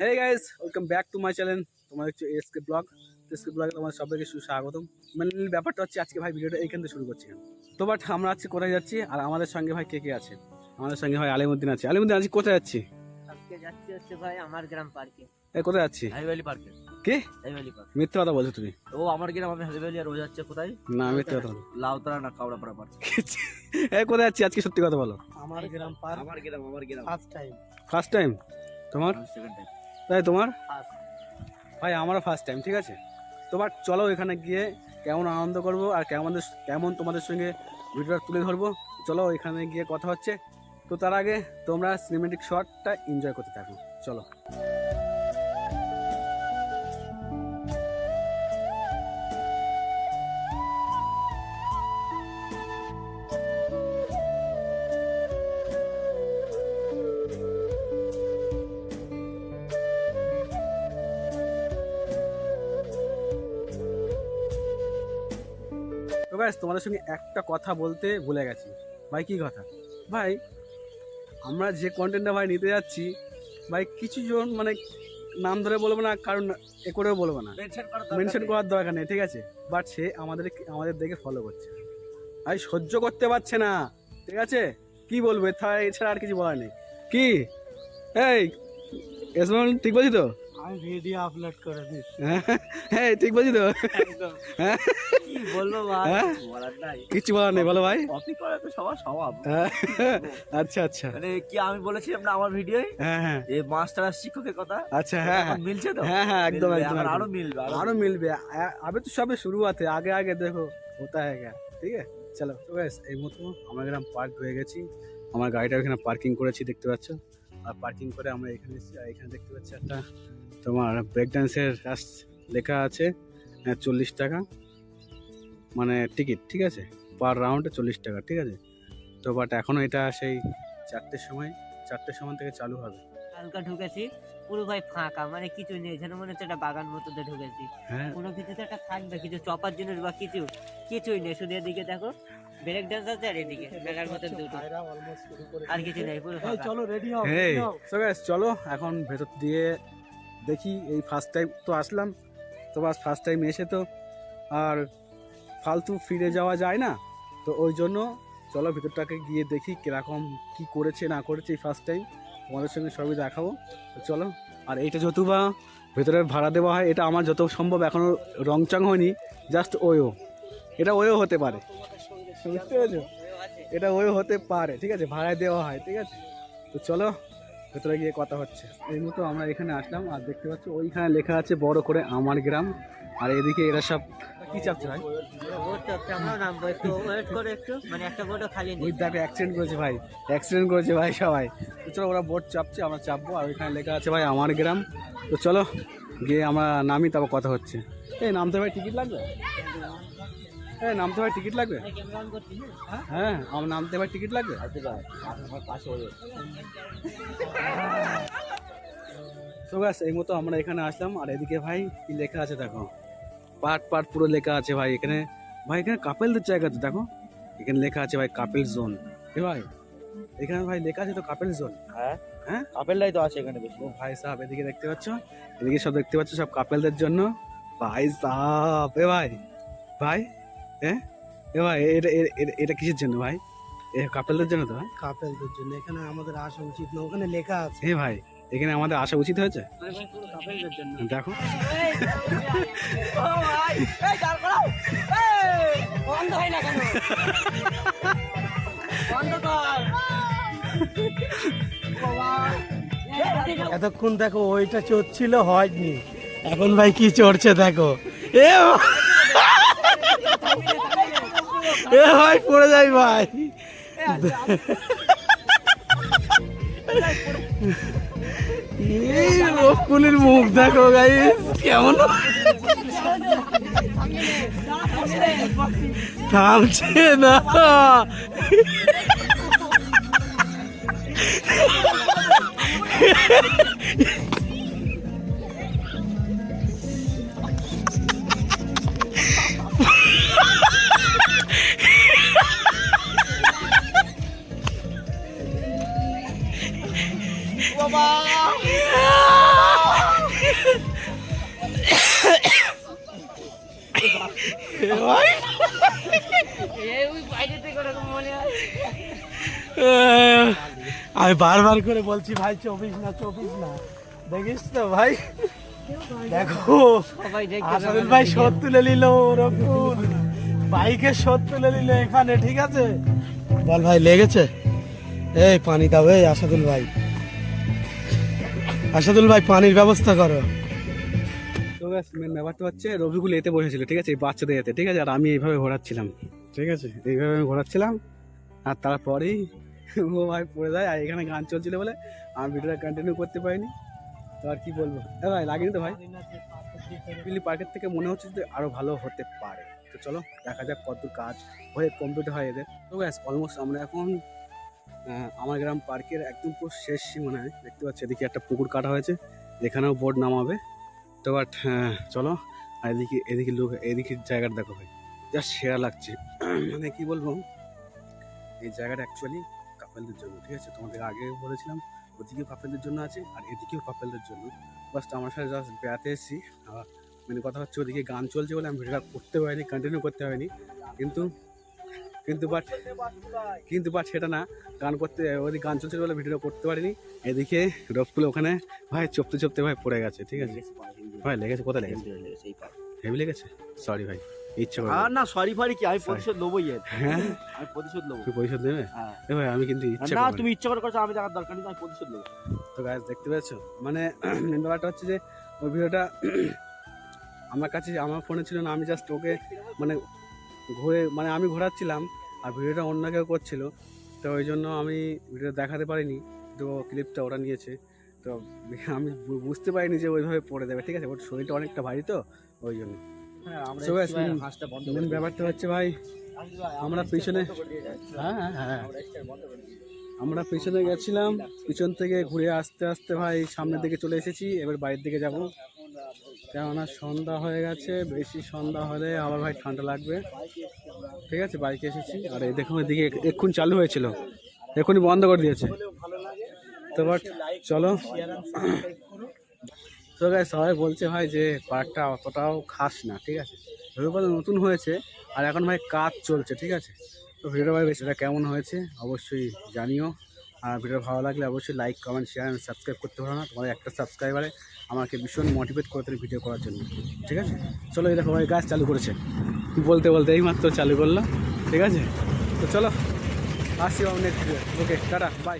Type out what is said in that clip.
Hey guys welcome back to my channel তোমার হচ্ছে SK blog SK ব্লগে তোমার সবাইকে সুস্বাগতম। মানে ব্যাপারটা হচ্ছে আজকে ভাই ভিডিওটা এইখান থেকে শুরু করছি তো বাট আমরা আজকে কোথায় যাচ্ছি আর আমাদের সঙ্গে ভাই কে কে আছে? আমাদের সঙ্গে ভাই আলিমুদ্দিন আছে। আলিমুদ্দিন আজকে কোথায় যাচ্ছি? আজকে যাচ্ছি হচ্ছে ভাই আমার গ্রাম পার্কে। কোথায় যাচ্ছি? হাইভ্যালি পার্কে। কে? মিথ্যে কথা বলছো তুমি। ও আমার গ্রাম আমি হাইভ্যালি আর ও যাচ্ছে কোথায়? না মিথ্যে কথা লাউতরা না কাউড়াপাড়া পার্ক এ কোথায় যাচ্ছি? আজকে সত্যি কথা বলো। আমার গ্রাম পার্ক আমার গ্রাম আমার গ্রাম। ফার্স্ট টাইম ফার্স্ট টাইম তোমার? সেকেন্ড টাইম তাই তোমার? ভাই আমারও ফার্স্ট টাইম ঠিক আছে? তো বাট চলো এখানে গিয়ে কেমন আনন্দ করব আর কেমন কেমন তোমাদের সঙ্গে ভিডিওটা তুলে ধরবো। চলো এখানে গিয়ে কথা হচ্ছে। তো তার আগে তোমরা সিনেমেটিক শটটা এনজয় করতে থাকো। চলো। তো তোমাদের সঙ্গে একটা কথা বলতে ভুলে গেছি। ভাই কি কথা? ভাই আমরা যে কন্টেন্টটা ভাই নিতে যাচ্ছি ভাই কিছু জন মানে নাম ধরে বলব না কারণ এ করেও বলব না। মেনশন করার দরকার নেই। ঠিক আছে? বাট সে আমাদের আমাদের দেখে ফলো করছে। ভাই সহ্য করতে পারছে না ঠিক আছে? কি বলব এছাড়া আর কিছু বলার নেই। কি? এই এসমন ঠিক বলছি তো? আমি ভিডিও আপলোড করে দিস হ্যাঁ? হ্যাঁ? ঠিক বলছি তো। হ্যাঁ? কি বলব হ্যাঁ? কিছু বলার নেই বলো ভাই। কপি করে তো সবার স্বভাব। হ্যাঁ। আচ্ছা আচ্ছা। মানে কি আমি বলেছিলাম না আমার ভিডিওয় হ্যাঁ হ্যাঁ। এই মাস্টার আর শিক্ষকের কথা? আচ্ছা হ্যাঁ মিলছে তো? হ্যাঁ হ্যাঁ একদম একদম আরও মিলবে আরও মিলবে। আমি তো সবে শুরুয়াতে আগে আগে দেখো হতা হ্যাঁ ঠিক আছে? চলো তো এই মতো আমার গ্রাম পার্ক হয়ে গেছি। আমার গাড়িটা এখানে পার্কিং করেছি দেখতে পাচ্ছ? আর পার্কিং করে আমরা এখানে এসেছি আর এখানে দেখতে পাচ্ছি একটা তোমার ব্রেক ডান্সের কাজ লেখা আছে চল্লিশ টাকা। মানে টিকিট ঠিক আছে? পার রাউন্ডে চল্লিশ টাকা ঠিক আছে? তো বাট এখনও এটা সেই চারটের সময় চারটের সময় থেকে চালু হবে। হালকা ঢুকেছি পুরো ভাই ফাঁকা মানে কিছু নেই যেন মনে হচ্ছে একটা বাগান মতো দিয়ে ঢুকেছি। হ্যাঁ। কোনো কিছু তো একটা থাকবে কিছু চপার জিনিস বা কিছু কিছুই নেই শুধু এদিকে দেখো ব্রেক ডান্স আছে আর এদিকে মেলার মতন দুটো। আর কিছু নেই পুরো চলো রেডি হও হেই সো গাইস চলো এখন ভেতর দিয়ে দেখি এই ফার্স্ট টাইম তো আসলাম, তো বাস ফার্স্ট টাইম এসে তো আর ফালতু ফিরে যাওয়া যায় না, তো ওই জন্য চলো ভিতরটাকে গিয়ে দেখি কীরকম কি করেছে, না করেছে এই ফার্স্ট টাইম তোমাদের সঙ্গে সবই দেখাবো চলো। আর এইটা যত বা ভেতরে ভাড়া দেওয়া হয়, এটা আমার যত সম্ভব এখনও রংচং হয়নি জাস্ট ওয়ো। এটা ওয়ো হতে পারে। বুঝতে পেরেছ? এটা ওই হতে পারে, ঠিক আছে? ভাড়ায় দেওয়া হয়, ঠিক আছে? তো চলো। ভেতরে গিয়ে কথা হচ্ছে। এই মতো আমরা এখানে আসলাম আর দেখতে পাচ্ছি ওইখানে লেখা আছে বড় করে আমার গ্রাম। আর এদিকে এরা সব কি চাপছে ভাই? মানে ওই দেখো অ্যাক্সিডেন্ট করেছে ভাই। অ্যাক্সিডেন্ট করেছে ভাই সবাই। তো চলো ওরা বোট চাপছে আমরা চাপবো। আর ওইখানে লেখা আছে ভাই আমার গ্রাম। তো চলো গিয়ে আমরা নামি তারপর কথা হচ্ছে। এই নামতে ভাই টিকিট লাগবে? এই নামতে ভাই টিকিট লাগবে? করছিস না? হ্যাঁ। আমার নামতে ভাই টিকিট লাগবে? পাশে তো ব্যাস এই মতো আমরা এখানে আসলাম। আর এদিকে ভাই কি লেখা আছে দেখো। পার্ট পার্ট পুরো লেখা আছে ভাই এখানে। ভাই এখানে কাপেলদের জায়গা তো দেখো। এখানে লেখা আছে ভাই কাপেল জোন এ ভাই এখানে ভাই লেখা আছে তো কাপেল জোন হ্যাঁ। হ্যাঁ? আপেলটাই তো আছে এখানে বেশি। ভাই সাহেব এদিকে দেখতে পাচ্ছ? এদিকে সব দেখতে পাচ্ছ সব কাপেলদের জন্য। ভাই সাহেব এ ভাই। ভাই হ্যাঁ এ ভাই এটা এটা কিসের জন্য ভাই? এ কাপেলদের জন্য তো ভাই? কাপেলদের জন্য এখানে আমাদের আসা উচিত না ওখানে লেখা আছে। এ ভাই এখানে আমাদের আসা উচিত হয়েছে? কাপেলদের জন্য। দেখো। হয় এতক্ষণ দেখো ওইটা চড়ছিল হয়নি। এখন ভাই কি চড়ছে দেখো। এ এ ভাই পড়ে যাই ভাই। এই রকুলির মুখ দেখো গাইস কেমন থামছে না। আমি বারবার করে বলছি, ভাই, চব্বিশ না চব্বিশ না। দেখিস তো, ভাই? দেখো ভাই শোধ তুলে নিল রকুল বাইকে শোধ তুলে নিল এখানে, ঠিক আছে? বল ভাই, লেগেছে? এই, পানি দাও, এই, আসাদুল ভাই। আসাদুল ভাই, পানির ব্যবস্থা করো। তো ব্যাস মেন ব্যাপারটা হচ্ছে রবিকুল এতে বসেছিল, ঠিক আছে? এই বাচ্চাদের এতে, ঠিক আছে? আর আমি এইভাবে ঘোরাচ্ছিলাম। ঠিক আছে? এইভাবে আমি ঘোরাচ্ছিলাম। আর তারপরেই ও ভাই পড়ে যায়, আর এখানে গান চলছিল বলে আমি ভিডিওটা কন্টিনিউ করতে পারিনি। তো আর কি বলব? হ্যাঁ ভাই, লাগেনি তো ভাই? পিলি পার্কের থেকে মনে হচ্ছে যে আরও ভালো হতে পারে। তো চলো, দেখা যাক কত কাজ হয়ে কমপ্লিট হয় এদের। তো ব্যাস অলমোস্ট আমরা এখন আমার গ্রাম পার্কের একদম পুরো শেষ সীমানায় দেখতে পাচ্ছি, এদিকে একটা পুকুর কাটা হয়েছে এখানেও বোর্ড নামাবে। তো বাট চলো, আর এদিকে এদিকে লোক, এদিকে জায়গাটা দেখো ভাই জাস্ট সেরা লাগছে। মানে কি বলব, এই জায়গাটা অ্যাকচুয়ালি কাপেলদের জন্য, ঠিক আছে? তোমাদের আগে বলেছিলাম ওদিকেও কাপেলদের জন্য আছে, আর এদিকেও কাপেলদের জন্য। বাস আমার সাথে জাস্ট বেড়াতে এসেছি মানে কথা হচ্ছে ওদিকে গান চলছে বলে আমি ভিডিওটা করতে পারিনি কন্টিনিউ করতে পারিনি। কিন্তু কিন্তু বাট কিন্তু বাট সেটা না। গান করতে ওদিকে গান চলছে বলে ভিডিও করতে পারিনি। এদিকে রফকুল ওখানে ভাই চপতে চপতে ভাই পড়ে গেছে ঠিক আছে? ভাই লেগেছে কোথায় লেগেছে? হেভি লেগেছে? সরি ভাই ইচ্ছে করে। আর না সরি ফারি কি আমি প্রতিশোধ নেবই হ্যাঁ? আমি প্রতিশোধ নেব তুই পরিশোধ হ্যাঁ। এ ভাই আমি কিন্তু ইচ্ছে না তুমি ইচ্ছা করে করছ আমি দরকার নেই আমি প্রতিশোধ নেব। তো দেখতে মানে মেন ব্যাপারটা হচ্ছে যে ওই ভিডিওটা আমার কাছে আমার ফোনে ছিল না আমি জাস্ট ওকে মানে ঘুরে মানে আমি ঘোরাচ্ছিলাম আর ভিডিওটা অন্য কেউ করছিল তো ওই জন্য আমি ভিডিও দেখাতে পারিনি তো ক্লিপটা ওরা নিয়েছে তো আমি বুঝতে পারিনি যে ওইভাবে পড়ে দেবে ঠিক আছে? ওর শরীরটা অনেকটা ভারী তো ওই জন্য। হ্যাঁ ব্যাপারটা হচ্ছে ভাই আমরা পিছনে- হ্যাঁ হ্যাঁ হ্যাঁ আমরা পিছনে গেছিলাম পিছন থেকে ঘুরে আসতে আসতে ভাই সামনের দিকে চলে এসেছি এবার বাড়ির দিকে যাব। কেননা সন্ধ্যা হয়ে গেছে, বেশি সন্ধ্যা হলে আবার ভাই ঠান্ডা লাগবে। ঠিক আছে, বাইকে এসেছি। আর এই দেখুন, এদিকে এক্ষুন চালু হয়েছিল। এক্ষুনি বন্ধ করে দিয়েছে। তো বাট চলো। তো গাই সবাই বলছে ভাই যে পার্কটা অতটাও খাস না, ঠিক আছে? রবিবার নতুন হয়েছে, আর এখন ভাই কাজ চলছে, ঠিক আছে? তো ভিডিওটা ভাই বেশিটা কেমন হয়েছে অবশ্যই জানিও। আর ভিডিও ভালো লাগলে অবশ্যই like comment share and subscribe করতে পারো না। তোমাদের একটা সাবস্ক্রাইবারে আমাকে ভীষণ মোটিভেট করে তোলে ভিডিও করার জন্য। ঠিক আছে? চলো এই দেখো ভাই গাছ চালু করেছে। বলতে বলতে এই মাত্র চালু করল। ঠিক আছে? তো চলো, আসি অনেক ওকে টাটা বাই